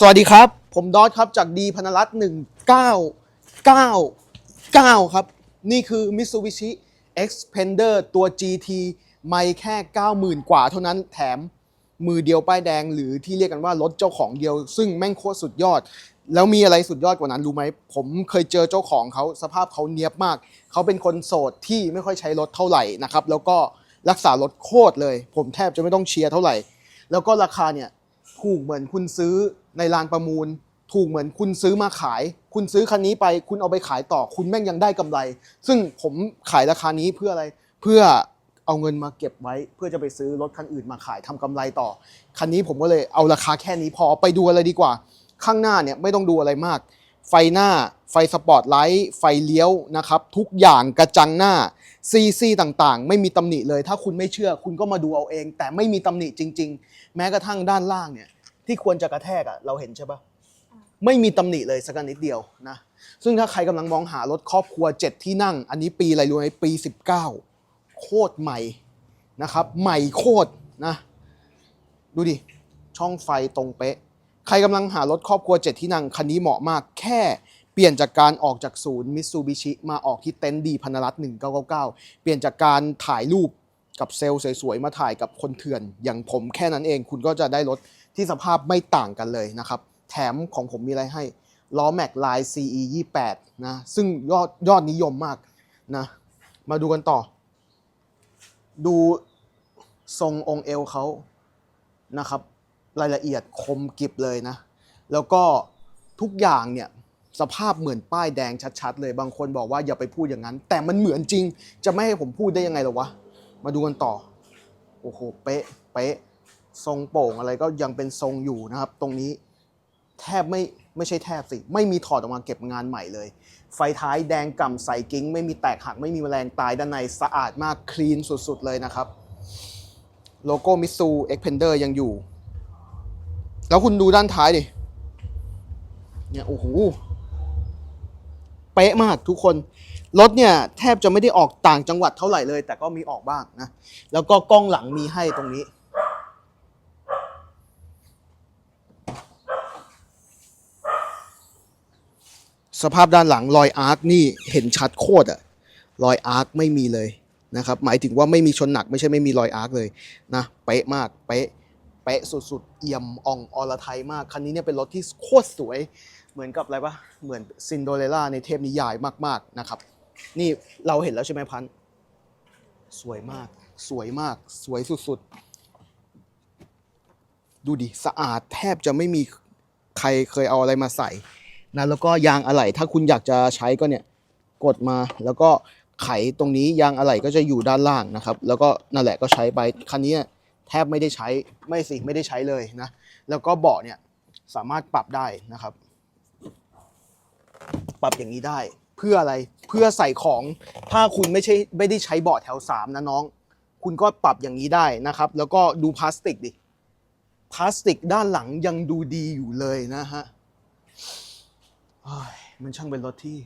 สวัสดีครับ ผมดอทครับจากดีพนรัตน์1999ครับ นี่คือ Mitsubishi Xpander ตัว GT ไม่แค่ 90,000 กว่าเท่านั้นแถมมือเดียวป้ายแดง หรือที่เรียกกันว่ารถเจ้าของเดียว ซึ่งแม่งโคตรสุดยอด แล้วมีอะไรสุดยอดกว่านั้นรู้ไหม ผมเคยเจอเจ้าของเขาสภาพเขาเนียบมาก เขาเป็นคนโสดที่ไม่ค่อยใช้รถเท่าไหร่นะครับ แล้วก็รักษารถโคตรเลย ผมแทบจะไม่ต้องเชียร์เท่าไหร่ แล้วก็ราคาเนี่ยถูกเหมือนคุณซื้อ ในลานประมูลถูกเหมือนคุณซื้อมาขาย คุณซื้อคันนี้ไป คุณเอาไปขายต่อ คุณแม่งยังได้กำไร ซึ่งผมขายราคานี้เพื่ออะไร เพื่อเอาเงินมาเก็บไว้ เพื่อจะไปซื้อรถคันอื่นมาขายทำกำไรต่อ คันนี้ผมก็เลยเอาราคาแค่นี้พอไปดูอะไรดีกว่า ข้างหน้าเนี่ยไม่ต้องดูอะไรมาก ไฟหน้า ไฟสปอร์ตไลท์ ไฟเลี้ยวนะครับ ทุกอย่างกระจังหน้าซีซีต่างๆ ไม่มีตำหนิเลย ถ้าคุณไม่เชื่อ คุณก็มาดูเอาเอง แต่ไม่มีตำหนิจริง ๆ แม้กระทั่งด้านล่างเนี่ย ที่ควรจะกระแทกอะเราเห็นใช่ปะไม่มีตำหนิเลยสักนิดเดียวนะซึ่งถ้าใครกำลังมองหารถครอบครัว 7 ที่นั่ง อันนี้ปีอะไรรู้ไหมปี 19 โคตรใหม่นะครับ ใหม่โคตรนะ ดูดิ ช่องไฟตรงเป๊ะ ใครกำลังหารถครอบครัว 7 ที่นั่ง คันนี้เหมาะมาก แค่เปลี่ยนจากการออกจากศูนย์มิตซูบิชิมาออกที่เต็นท์ดีพนรัตน์1999 เปลี่ยนจากการถ่ายรูปกับเซลล์สวยๆ มาถ่ายกับคนเถื่อน อย่างผมแค่นั้นเอง คุณก็จะได้รถ ที่สภาพไม่ต่างกันเลยนะครับ แถมของผมมีอะไรให้ล้อแม็กลาย CE 28นะ ซึ่งยอดยอดนิยมมากนะ มาดูกันต่อ ดูทรงองเอวเขานะครับ รายละเอียดคมกิบเลยนะ แล้วก็ทุกอย่างเนี่ยสภาพเหมือนป้ายแดงชัดๆ เลยบางคนบอกว่าอย่าไปพูดอย่างนั้น แต่มันเหมือนจริง จะไม่ให้ผมพูดได้ยังไงหรอวะ มาดูกันต่อ โอ้โห เป๊ะ เป๊ะ ทรงโป่งอะไรก็ยังเป็นทรงอยู่นะครับ ตรงนี้แทบไม่ไม่ใช่แทบสิ ไม่มีถอดออกมาเก็บงานใหม่เลย ไฟท้ายแดงก่ำใสกิ้ง ไม่มีแตกหัก ไม่มีแมลงตายด้านในสะอาดมากคลีนสุดๆเลยนะครับ โลโก้มิซูเอ็กเพนเดอร์ยังอยู่ แล้วคุณดูด้านท้ายดิ เนี่ยโอ้โหเป๊ะมากทุกคน รถเนี่ยแทบจะไม่ได้ออกต่างจังหวัดเท่าไหร่เลย แต่ก็มีออกบ้างนะ แล้วก็กล้องหลังมีให้ตรงนี้ สภาพด้านหลังรอยอาร์คนี่เห็นชัดโคตรอะรอยอาร์คไม่มีเลยนะครับ หมายถึงว่าไม่มีชนหนักไม่ใช่ไม่มีรอยอาร์คเลยนะเป๊ะมากเป๊ะเป๊ะสุดๆ เอี่ยมอ่องอรไทยมาก คันนี้เนี่ยเป็นรถที่โคตรสวย เหมือนกับอะไรปะเหมือนซินโดเรล่าในเทพนิยายมากๆนะครับ นี่เราเห็นแล้วใช่ไหมพันสวยมาก สวยมาก สวยสุดๆ ดูดิ สะอาดแทบจะไม่มีใครเคยเอาอะไรมาใส่ นะแล้วก็ยางอะไหล่ถ้าคุณอยากจะใช้ก็เนี่ยกดมาแล้วก็ไขตรงนี้ยางอะไหล่ก็จะอยู่ด้านล่างนะครับ แล้วก็นั่นแหละก็ใช้ไปคันนี้แทบไม่ได้ใช้ไม่สิไม่ได้ใช้เลยนะแล้วก็เบาะเนี่ยสามารถปรับได้นะครับ ปรับอย่างนี้ได้ เพื่ออะไรเพื่อใส่ของถ้าคุณไม่ใช่ไม่ได้ใช้เบาะแถวสามนะน้อง คุณก็ปรับอย่างนี้ได้นะครับ แล้วก็ดูพลาสติกดิพลาสติกด้านหลังยังดูดีอยู่เลยนะฮะ มันช่างเป็นรถที่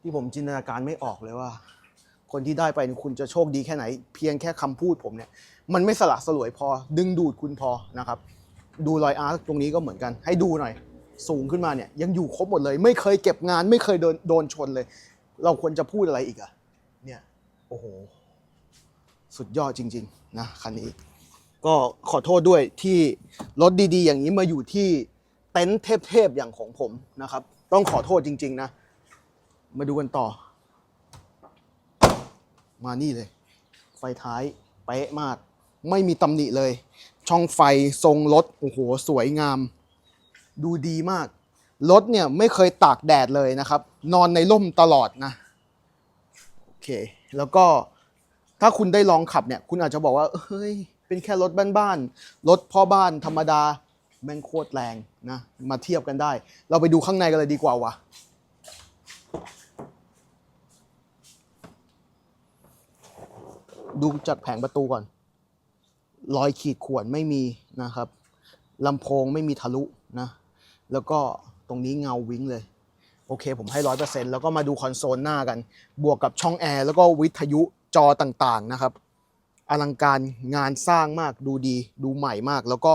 ที่ผมจินตนาการไม่ออกเลยว่า คนที่ได้ไปคุณจะโชคดีแค่ไหน เพียงแค่คำพูดผมเนี่ย มันไม่สละสลวยพอ ดึงดูดคุณพอนะครับ ดูรอยอาร์ตตรงนี้ก็เหมือนกัน ให้ดูหน่อย สูงขึ้นมาเนี่ย ยังอยู่ครบหมดเลย ไม่เคยเก็บงาน ไม่เคยโดนโดนชนเลย เราควรจะพูดอะไรอีกอะเนี่ย โอ้โห สุดยอดจริง ๆ นะคันนี้ ก็ขอโทษด้วยที่รถดีๆ อย่างนี้มาอยู่ที่เต็นท์เทพๆอย่างของผมนะครับ ต้องขอโทษจริง ๆ นะ มาดูกันต่อ มานี่เลย ไฟท้ายเป๊ะมาก ไม่มีตำหนิเลย ช่องไฟทรงรถโอ้โห สวยงาม ดูดีมากรถเนี่ยไม่เคยตากแดดเลยนะครับ นอนในร่มตลอดนะ โอเค แล้วก็ถ้าคุณได้ลองขับเนี่ย คุณอาจจะบอกว่า เฮ้ย เป็นแค่รถบ้านๆรถพ่อบ้านธรรมดา แม่งโคตรแรงนะ มาเทียบกันได้ เราไปดูข้างในกันเลยดีกว่าวะดูจากแผงประตูก่อน รอยขีดข่วนไม่มีนะครับลำโพงไม่มีทะลุนะ แล้วก็ตรงนี้เงาวิ้งเลย โอเคผมให้ร้อยเปอร์เซ็นต์แล้วก็มาดูคอนโซลหน้ากัน บวกกับช่องแอร์แล้วก็วิทยุจอต่างๆนะครับ อลังการงานสร้างมากดูดีดูใหม่มาก แล้วก็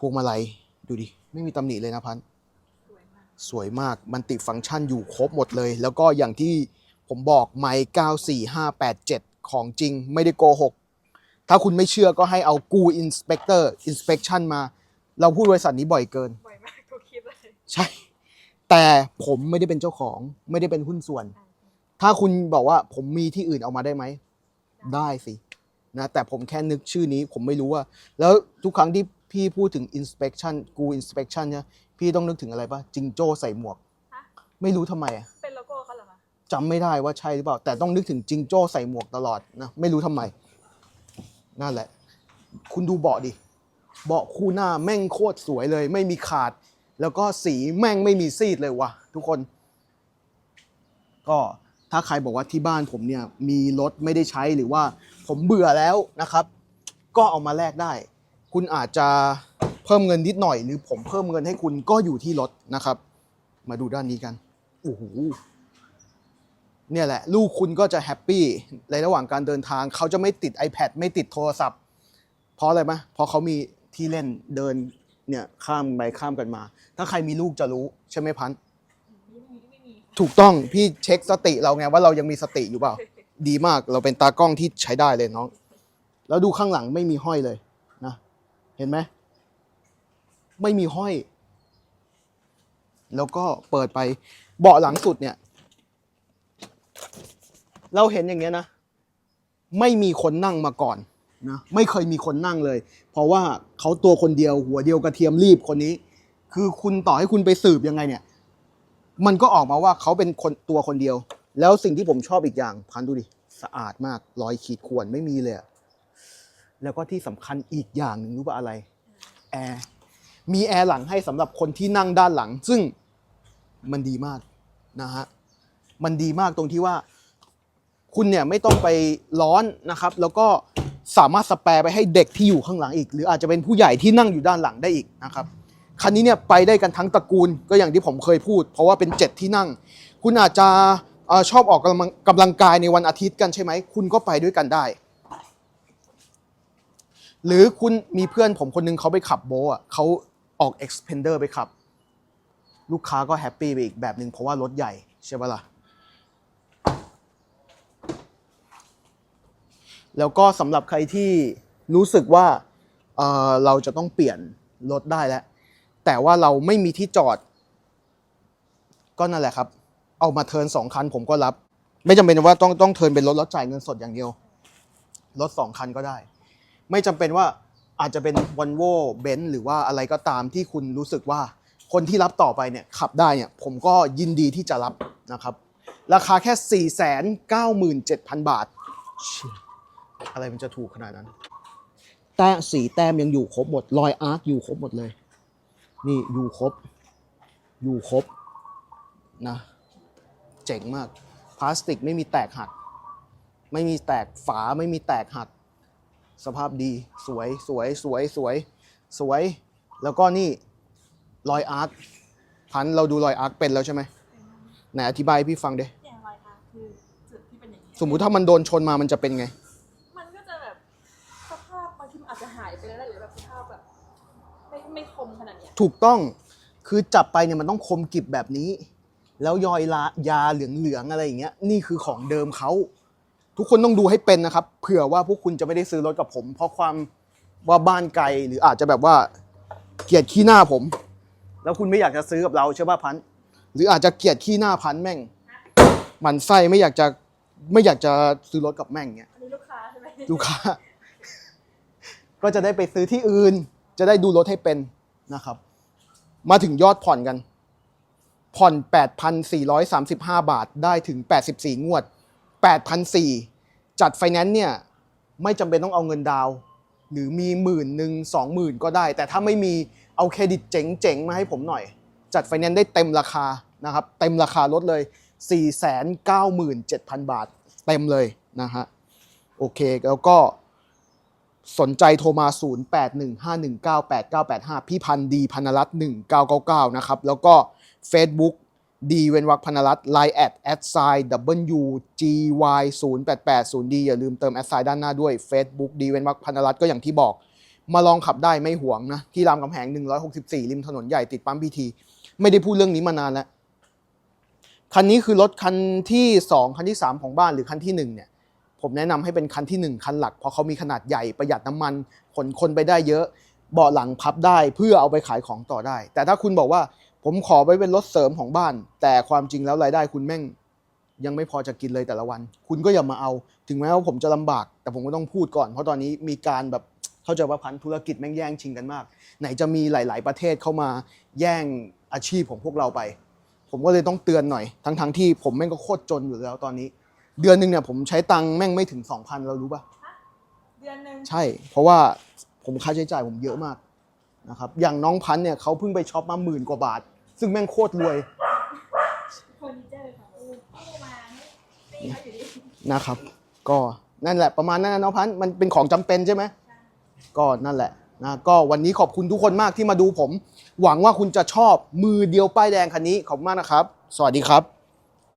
พวงมาลัยดูดิ ไม่มีตำหนิเลยนะพันธุ์สวยมากสวยมากมันติฟังก์ชันอยู่ครบหมดเลย แล้วก็อย่างที่ผมบอกไมค์94587 ของจริงไม่ได้โกหก ถ้าคุณไม่เชื่อก็ให้เอากูอินสเปกเตอร์อินสเป t ชันมา เราพูดบริษัทนี้บ่อยเกิน บ่อยมากทุกคลิปเลย ใช่ แต่ผมไม่ได้เป็นเจ้าของ ไม่ได้เป็นหุ้นส่วน ถ้าคุณบอกว่าผมมีที่อื่นเอามาได้ไหม ได้สินะแต่ผมแค่นึกชื่อนี้ผมไม่รู้ว่า แล้วทุกครั้งที่ พี่พูดถึง inspection กู inspection เนี่ยพี่ต้องนึกถึงอะไรปะจิงโจ้ใส่หมวก ฮะ ไม่รู้ทำไมอะเป็นโลโก้เขาเหรอคะจำไม่ได้ว่าใช่หรือเปล่า แต่ต้องนึกถึงจิงโจ้ใส่หมวกตลอดนะไม่รู้ทำไม นั่นแหละ คุณดูเบาะดิ เบาะคู่หน้าแม่งโคตรสวยเลย ไม่มีขาด แล้วก็สีแม่งไม่มีซีดเลยวะทุกคน ก็ถ้าใครบอกว่าที่บ้านผมเนี่ยมีรถไม่ได้ใช้หรือว่าผมเบื่อแล้วนะครับ ก็เอามาแลกได้ คุณอาจจะเพิ่มเงินนิดหน่อย หรือผมเพิ่มเงินให้คุณก็อยู่ที่รถนะครับ มาดูด้านนี้กันโอ้โหเนี่ยแหละ ลูกคุณก็จะแฮปปี้ในระหว่างการเดินทางเขาจะไม่ติด iPad ไม่ติดโทรศัพท์ เพราะอะไรไหมเพราะเขามีที่เล่นเดินเนี่ยข้ามไปข้ามกันมา ถ้าใครมีลูกจะรู้ใช่ไหมพันธุ์ถูกต้องพี่เช็คสติเราไงว่าเรายังมีสติอยู่เปล่า ดีมากเราเป็นตากล้องที่ใช้ได้เลยน้อง แล้วดูข้างหลังไม่มีห้อยเลย เห็นไหมไม่มีห้อย แล้วก็เปิดไปเบาะหลังสุดเนี่ย เราเห็นอย่างเงี้ยนะ ไม่มีคนนั่งมาก่อนนะไม่เคยมีคนนั่งเลย เพราะว่าเขาตัวคนเดียวหัวเดียวกระเทียมรีบคนนี้ คือคุณต่อให้คุณไปสืบยังไงเนี่ย มันก็ออกมาว่าเขาเป็นคนตัวคนเดียว แล้วสิ่งที่ผมชอบอีกอย่างพันดูดิ สะอาดมากรอยขีดข่วนไม่มีเลยอะ แล้วก็ที่สำคัญอีกอย่างหนึ่งรู้ป่ะอะไร แอร์ มีแอร์หลังให้สำหรับคนที่นั่งด้านหลัง ซึ่งมันดีมากนะฮะ มันดีมากตรงที่ว่า คุณเนี่ยไม่ต้องไปร้อนนะครับ แล้วก็สามารถสแปร์ไปให้เด็กที่อยู่ข้างหลังอีก หรืออาจจะเป็นผู้ใหญ่ที่นั่งอยู่ด้านหลังได้อีกนะครับ คันนี้เนี่ยไปได้กันทั้งตระกูลก็อย่างที่ผมเคยพูด เพราะว่าเป็นเจ็ดที่นั่ง คุณอาจจะเอ่อชอบออกกำลังกำลังกายในวันอาทิตย์กันใช่ไหม คุณก็ไปด้วยกันได้ หรือคุณมีเพื่อนผมคนหนึงเขาไปขับโบอะเขาออก Expander ไปขับ ลูกค้าก็แฮปปี้ไปอีกแบบหนึ่งเพราะว่ารถใหญ่ใช่ปะล่ะ แล้วก็สำหรับใครที่รู้สึกว่าเเราจะต้องเปลี่ยนรถได้แล้ว แต่ว่าเราไม่มีที่จอด ก็นั่นแหละครับ เอามาเทินสองคันผมก็รับ ไม่จำเป็นว่าต้องต้องเทินเป็นรถแล้วจ่ายเงินสดอย่างเดียว รถสองคันก็ได้ ไม่จำเป็นว่าอาจจะเป็น v o l v o b e n z หรือว่าอะไรก็ตามที่คุณรู้สึกว่าคนที่รับต่อไปเนี่ยขับได้เนี่ยผมก็ยินดีที่จะรับนะครับ ราคาแค่ 497,000 บาทเชี่ยอะไรมันจะถูกขนาดนั้น แต้สีแต้มยังอยู่ครบหมดรอยอาร์คอยู่ครบหมดเลย นี่อยู่ครบ อยู่ครบนะ เจ๋งมาก พลาสติกไม่มีแตกหัก ไม่มีแตกฝาไม่มีแตกหัก สภาพดีสวยสวยสวยสวยสวย แล้วก็นี่รอยอาร์คพันเราดูรอยอาร์คเป็นแล้วใช่ไหมไหนอธิบายให้พี่ฟังเด้อย่างไรคะคือจุดที่เป็นอย่างนี้สมมุติถ้ามันโดนชนมามันจะเป็นไง มันก็จะแบบสภาพบางทีมันอาจจะหายไปแล้วหรือแบบสภาพแบบไม่ไม่คมขนาดเนี้ยถูกต้องคือจับไปเนี่ยมันต้องคมกริบแบบนี้ แล้วยอยลายาเหลืองๆอะไรอย่างเงี้ยนี่คือของเดิมเขา ทุกคนต้องดูให้เป็นนะครับ เผื่อว่าพวกคุณจะไม่ได้ซื้อรถกับผม เพราะความว่าบ้านไกลหรืออาจจะแบบว่าเกลียดขี้หน้าผม แล้วคุณไม่อยากจะซื้อกับเราใช่ป่ะพันธุ์หรืออาจจะเกลียดขี้หน้าพันธุ์แม่งหมันไส้ไม่อยากจะไม่อยากจะซื้อรถกับแม่งเงี้ยอันนี้ลูกค้าใช่ไหมลูกค้า ก็จะได้ไปซื้อที่อื่น จะได้ดูรถให้เป็นนะครับ มาถึงยอดผ่อนกัน ผ่อน 8,435 บาทได้ถึง 84 งวด 8,400 จัดไฟแนนซ์เนี่ยไม่จำเป็นต้องเอาเงินดาว หรือมีหมื่นหนึ่งสองหมื่นก็ได้ แต่ถ้าไม่มีเอาเครดิตเจ๋งๆ มาให้ผมหน่อย จัดไฟแนนซ์ได้เต็มราคานะครับ เต็มราคารถเลย 497,000 บาท เต็มเลยนะฮะโอเคแล้วก็สนใจโทรมา 0815198985 พี่พันธ์ดีพันรัตน์1999 นะครับ แล้วก็ Facebook ดีเวนวักพนรัตน์แอดแอดไซน์ WGY 0880D อย่าลืมเติมแอดไซน์ด้านหน้าด้วย Facebook ดีเวนวักพนรัตก็อย่างที่บอก มาลองขับได้ไม่ห่วงนะ ที่รามคำแหง 164 ริมถนนใหญ่ติดปั๊มพีทีไม่ได้พูดเรื่องนี้มานานแล้ว คันนี้คือรถคันที่ 2 คันที่ 3 ของบ้านหรือคันที่ 1 เนี่ย ผมแนะนำให้เป็นคันที่ 1 คันหลัก เพราะเขามีขนาดใหญ่ประหยัดน้ำมันขนคนไปได้เยอะเบาะหลังพับได้เพื่อเอาไปขายของต่อได้ แต่ถ้าคุณบอกว่า ผมขอไว้เป็นรถเสริมของบ้าน แต่ความจริงแล้วรายได้คุณแม่ง ยังไม่พอจะกินเลยแต่ละวัน คุณก็อย่ามาเอา ถึงแม้ว่าผมจะลำบาก แต่ผมก็ต้องพูดก่อน เพราะตอนนี้มีการแบบเข้าใจว่าพันธุรกิจแม่งแย่งชิงกันมาก ไหนจะมีหลาย ๆ ประเทศเข้ามาแย่งอาชีพของพวกเราไป ผมก็เลยต้องเตือนหน่อย ทั้งๆที่ผมแม่งก็โคตรจนอยู่แล้วตอนนี้ เดือนหนึ่งเนี่ยผมใช้ตังค์แม่งไม่ถึง2,000เรารู้ปะเดือนหนึ่งใช่ เพราะว่าผมค่าใช้จ่ายผมเยอะมาก นะครับอย่างน้องพันเนี่ยเขาเพิ่งไปช็อปมาหมื่นกว่าบาท ซึ่งแม่งโคตรรวยเฟอร์นิเจอร์ค่ะเออเอามาไม่ไม่เขาอยู่ดีนะครับ ก็นั่นแหละประมาณนั้นนะน้องพันมันเป็นของจำเป็นใช่ไหมก็นั่นแหละนะก็วันนี้ขอบคุณทุกคนมากที่มาดูผม หวังว่าคุณจะชอบมือเดียวป้ายแดงคันนี้ขอบคุณมากนะครับ สวัสดีครับ